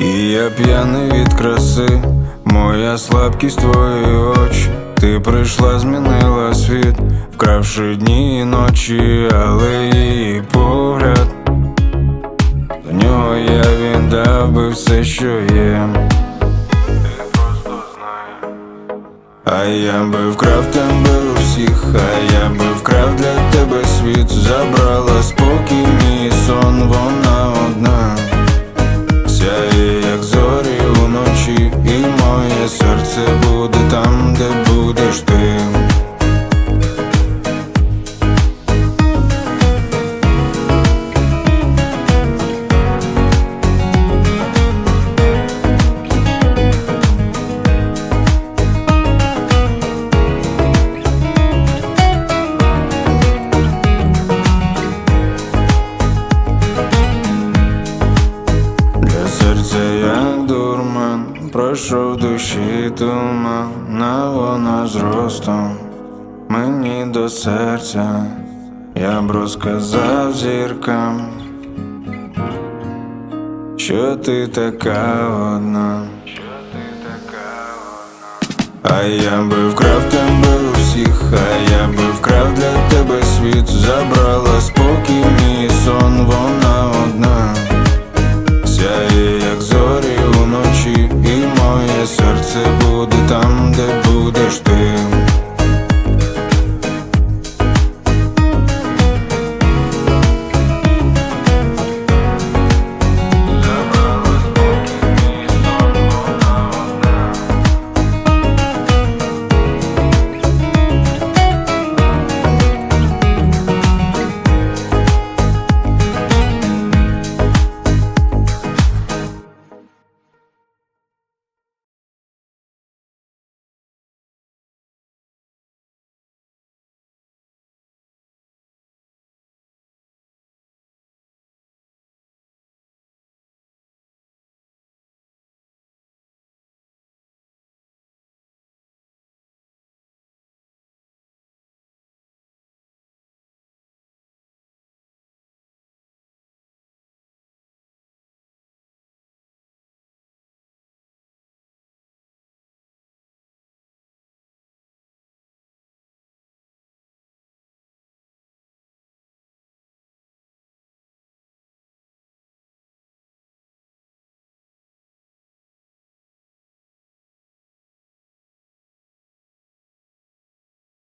І я п'яний від краси, моя слабкість твої очі. Ти прийшла, змінила світ, вкравши дні і ночі, але її погляд. До нього я віддав би все, що є. А я би вкрав тебе усіх, а я би вкрав для тебе світ, забрала спокій, мій сон, вона одна. Пройшов душі тумана, вона зростом мені до серця, я б розказав зіркам, що ти така одна, що ти така одна, а я би вкрав тебе